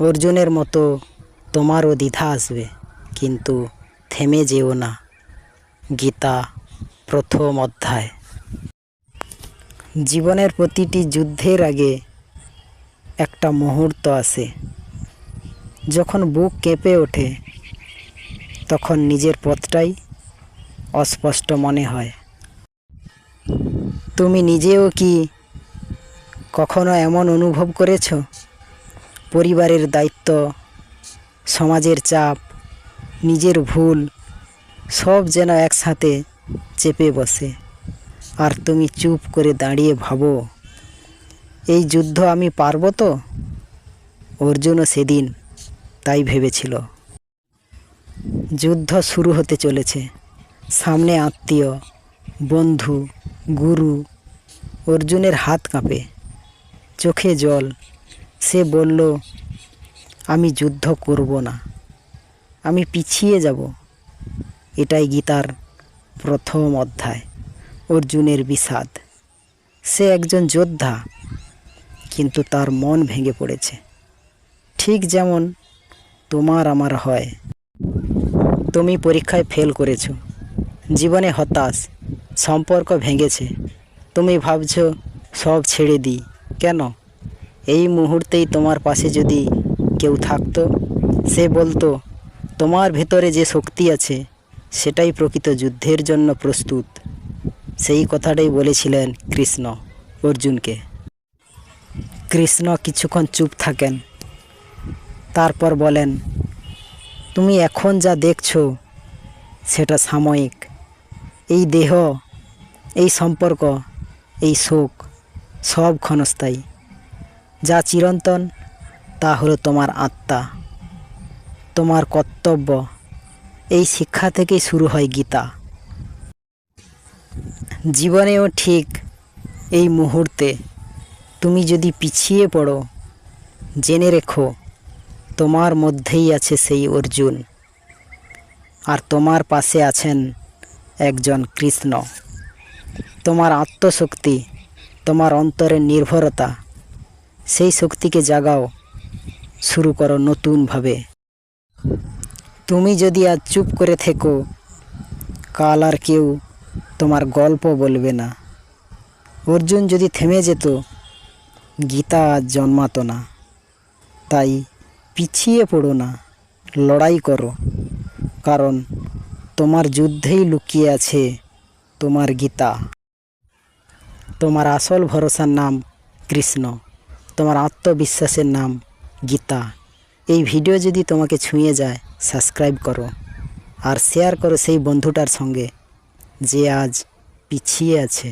অর্জুনের মতো তোমারও দ্বিধা আসবে, কিন্তু থেমে যেও না। গীতা, প্রথম অধ্যায়। জীবনের প্রতিটি যুদ্ধের আগে একটা মুহূর্ত আসে যখন বুক কেঁপে ওঠে, তখন নিজের পথটাই অস্পষ্ট মনে হয়। তুমি নিজেও কি কখনো এমন অনুভব করেছ? পরিবারের দায়িত্ব, সমাজের চাপ, নিজের ভুল, সব যেন একসাথে চেপে বসে। আর তুমি চুপ করে দাঁড়িয়ে ভাবো, এই যুদ্ধ আমি পারব তো? অর্জুনও সেদিন তাই ভেবেছিল। যুদ্ধ শুরু হতে চলেছে। সামনে আত্মীয়, বন্ধু, গুরু, অর্জুনের হাত কাঁপে। চোখে জল সে বলল, আমি যুদ্ধ করব না। আমি পিছিয়ে যাব। এটাই গীতার প্রথম অধ্যায়, অর্জুনের বিষাদ। সে একজন যোদ্ধা, কিন্তু তার মন ভেঙে পড়েছে। ঠিক যেমন তোমার আমার হয়, তুমি পরীক্ষায় ফেল করেছ, জীবনে হতাশ, সম্পর্ক ভেঙেছে, তুমি ভাবছ সব ছেড়ে দিই। কেন? এই মুহূর্তেই তোমার পাশে যদি কেউ থাকতো, সে বলতো, তোমার ভেতরে যে শক্তি আছে, সেটাই প্রকৃত যুদ্ধের জন্য প্রস্তুত। সেই কথাটাই বলেছিলেন কৃষ্ণ অর্জুনকে। কৃষ্ণ কিছুক্ষণ চুপ থাকেন। তারপর বলেন, তুমি এখন যা দেখছ, সেটা সাময়িক। এই দেহ, এই সম্পর্ক, এই শোক, সব ক্ষণস্থায়ী। যা চিরন্তন, তা হলো তোমার আত্মা। তোমার কর্তব্য। এই শিক্ষা থেকেই শুরু হয় গীতা। জীবনেও ঠিক এই মুহূর্তে তুমি যদি পিছিয়ে পড়ো, জেনে রেখো, তোমার মধ্যেই আছে সেই অর্জুন। আর তোমার পাশে আছেন একজন কৃষ্ণ। তোমার আত্মশক্তি, তোমার অন্তরের নির্ভরতা সেই শক্তিকে জাগাও। শুরু করো নতুনভাবে। তুমি যদি আজ চুপ করে থেকো, কাল আর কেউ তোমার গল্প বলবে না। অর্জুন যদি থেমে যেত, গীতা আজ জন্মাতো না। তাই পিছিয়ে পড়ো না, লড়াই করো। কারণ তোমার যুদ্ধেই লুকিয়ে আছে তোমার গীতা। তোমার আসল ভরসার নাম কৃষ্ণ। তোমার আত্মবিশ্বাসের নাম গীতা। এই ভিডিও যদি তোমাকে ছুঁয়ে যায়, সাবস্ক্রাইব করো আর শেয়ার করো সেই বন্ধুটার সঙ্গে যে আজ পিছিয়ে আছে।